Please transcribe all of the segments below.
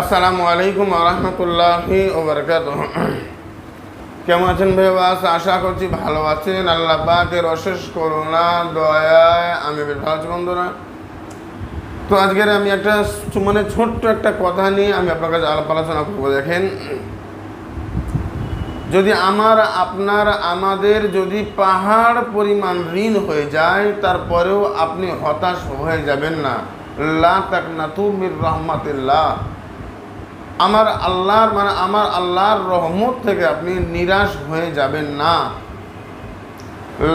আসসালামু আলাইকুম রহমতুল্লাহি ওবরকাত কেমন আছেন ভাইবাস আশা করছি ভালো আছেন। আল্লাহ পাকের অশেষ করুণা, দয়ায় আমি বেশ ভালো আছি বন্ধুরা। তো আজকের আমি একটা মানে ছোট্ট একটা কথা নিয়ে আমি আপনার কাছে আলাপ আলোচনা করব, দেখেন। যদি আমার, আপনার, আমাদের যদি পাহাড় পরিমাণ ঋণ হয়ে যায়, তারপরেও আপনি হতাশ হয়ে যাবেন না। লা তাকনাতু মির রহমাতিল্লাহ। আমার আল্লাহর মানে আমার আল্লাহর রহমত থেকে আপনি নিরাশ হয়ে যাবেন না।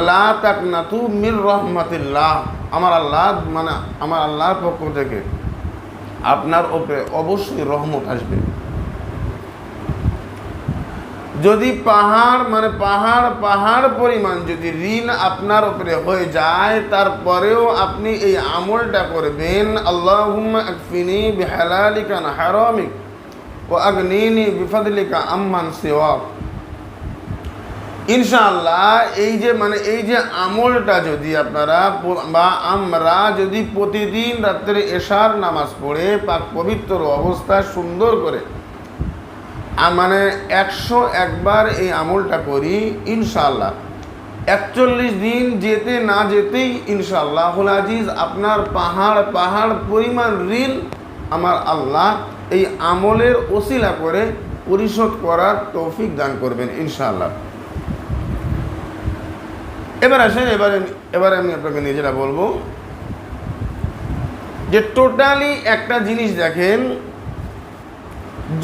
লা তাকনাতু মির রহমাতিল্লাহ। আমার আল্লাহ মানে আমার আল্লাহর পক্ষ থেকে আপনার ওপরে অবশ্যই রহমত আসবে। যদি পাহাড় মানে পাহাড় পাহাড় পরিমাণ যদি ঋণ আপনার উপরে হয়ে যায়, তারপরেও আপনি এই আমলটা করবেন, আল্লাহুম্মা আকফিনি বিহালালিকা না হারামিক। ও আম্মান এই যে মানে এই যে আমলটা যদি আপনারা বা আমরা যদি প্রতিদিন রাত্রে এশার নামাজ পড়ে পবিত্র অবস্থায় সুন্দর করে মানে একশো একবার এই আমলটা করি, ইনশাআল্লাহ। একচল্লিশ দিন যেতে না যেতেই ইনশাআল্লাহ আজিজ আপনার পাহাড় পাহাড় পরিমাণ ঋণ আমার আল্লাহ এই আমলের ওসিলা করে পরিশোধ করার তৌফিক দান করবেন, ইনশাআল্লাহ এবার আসেন, এবারে এবারে আমি আপনাকে নিজেরা বলব যে টোটালি একটা জিনিস দেখেন,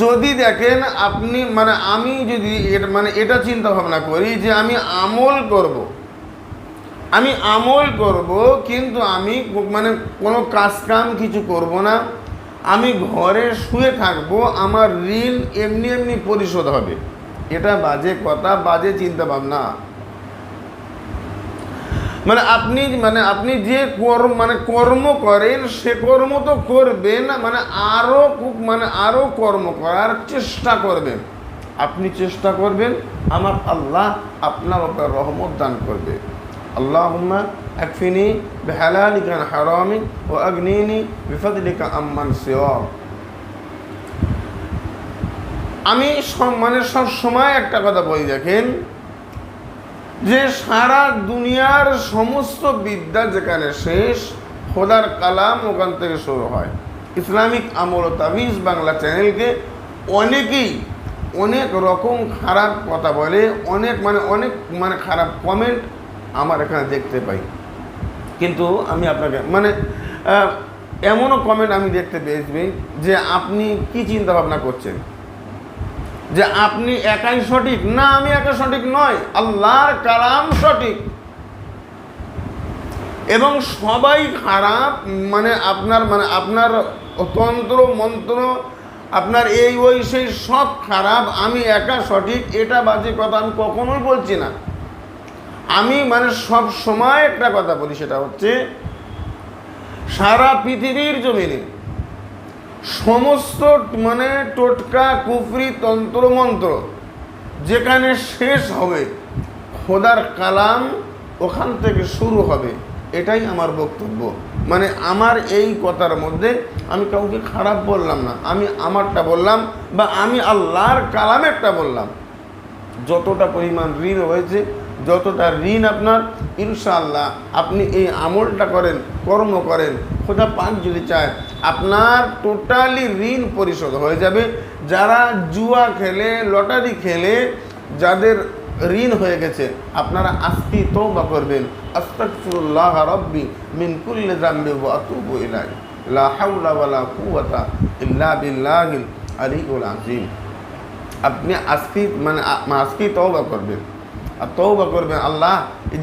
যদি দেখেন আপনি মানে আমি যদি মানে এটা চিন্তা ভাবনা করি যে আমি আমল করব। আমি আমল করব, কিন্তু আমি মানে কোনো কাজ কাম কিছু করব না আমি ঘরে শুয়ে থাকব, আমার ঋণ এমনি এমনি পরিশোধ হবে। এটা বাজে কথা, বাজে চিন্তা ভাবনা মানে আপনি মানে আপনি যে কর্ম মানে কর্ম করেন, সে কর্ম তো করবেন মানে আরও মানে আরও কর্ম করার চেষ্টা করবেন। আপনি চেষ্টা করবেন, আমার আল্লাহ আপনার ওপর রহমত দান করবে। আল্লাহুম্মা আকফিনি বিহালালিকা হারামি ও আগনিনি বিফাদলিকা আম্মান সিওয়াক আমি মানে সব সময় একটা কথা বলি, দেখেন, যে সারা দুনিয়ার সমস্ত বিদ্যা যেখানে শেষ, খোদার কালাম ওখান থেকে শুরু হয়। ইসলামিক আমল ও তাবিজ বাংলা চ্যানেলকে অনেকেই অনেক রকম খারাপ কথা বলে, অনেক মানে অনেক মানে খারাপ কমেন্ট আমার এখানে দেখতে পাই। কিন্তু আমি আপনাকে মানে এমনও কমেন্ট আমি দেখতে পেয়েছি যে আপনি কি চিন্তা ভাবনা করছেন? যে আপনি একাই সঠিক? না, আমি একা সঠিক নয়, আল্লাহর কালাম সঠিক। এবং সবাই খারাপ মানে আপনার মানে আপনার তন্ত্র, মন্ত্র, আপনার এই, ওই, সেই সব খারাপ, আমি একা সঠিক, এটা বাজে কথা আমি কখনোই বলছি না। আমি মানে সব সময় একটা কথা বলি, সেটা হচ্ছে সারা পৃথিবীর জমিনে সমস্ত মানে টোটকা, কুফরি, তন্ত্রমন্ত্র যেখানে শেষ হবে, খোদার কালাম ওখান থেকে শুরু হবে, এটাই আমার বক্তব্য। মানে আমার এই কথার মধ্যে আমি কাউকে খারাপ বললাম না, আমি আমারটা বললাম বা আমি আল্লাহর কালামেরটা বললাম। যতটা পরিমাণ ঋণ হয়েছে যতটা ঋণ আপনার, ইনশাআল্লাহ আপনি এই আমলটা করেন, কর্ম করেন, খোদা পাক যদি চায়, আপনার টোটালি ঋণ পরিশোধ হয়ে যাবে। যারা জুয়া খেলে, লটারি খেলে, যাদের ঋণ হয়ে গেছে, আপনারা আস্তি তৌবা করবেন। আস্তাগফিরুল্লাহ রাব্বি মিন কুল্লি যামবি ওয়া আতুবু ইল্লা বিল্লাহিল আযীম। আপনি আজকে মানে আ- আজকে তওবা করবেন। আর তওবা করবেন আল্লাহ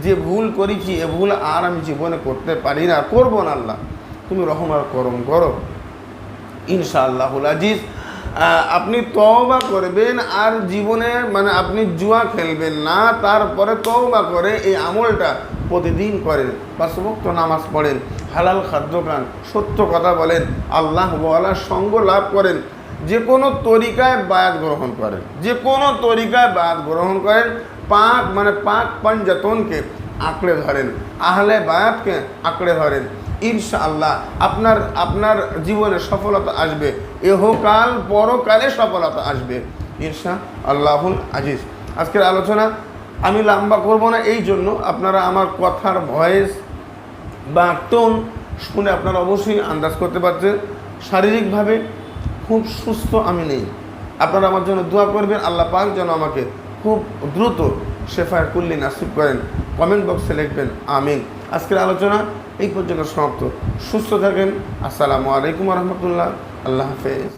যে ভুল করেছি, এ ভুল আর আমি জীবনে করতে পারি না, করব না আল্লাহ। তুমি রহম আর করম করো। ইনশাআল্লাহুল আজিজ আপনি তওবা করবেন আর জীবনে মানে আপনি জুয়া খেলবেন না, তারপরে তওবা করে এই আমলটা প্রতিদিন করেন। সমস্ত নামাজ পড়েন, হালাল খাদ্য খান, সত্য কথা বলেন, আল্লাহ বলার সঙ্গ লাভ করেন। যে কোনো তরিকায় বায়াত গ্রহণ করেন, যে কোনো তরিকায় বায়াত গ্রহণ করেন পাক মানে পাক পাঞ্জাতনকে আঁকড়ে ধরেন, আহলে বায়াতকে আঁকড়ে ধরেন, ইনশাআল্লাহ আপনার আপনার জীবনে সফলতা আসবে, এহকাল পরকালে সফলতা আসবে ঈর্ষা আল্লাহুল আজিজ। আজকের আলোচনা, আমি লম্বা করব না, এই জন্য আপনারা আমার কথার ভয়েস বা টোন শুনে আপনারা অবশ্যই আন্দাজ করতে পারছেন। শারীরিকভাবে খুব সুস্থ আমি নেই। আপনারা আমার জন্য দোয়া করবেন, আল্লাহ পাক যেন আমাকে খুব দ্রুত শেফায় কুল্লি নাসিব করেন। কমেন্ট বক্সে লিখবেন, আমিন। আজকের আলোচনা এই পর্যন্ত সমাপ্ত। সুস্থ থাকেন। আসসালামু আলাইকুম রহমতুল্লাহ। আল্লাহ হাফেজ।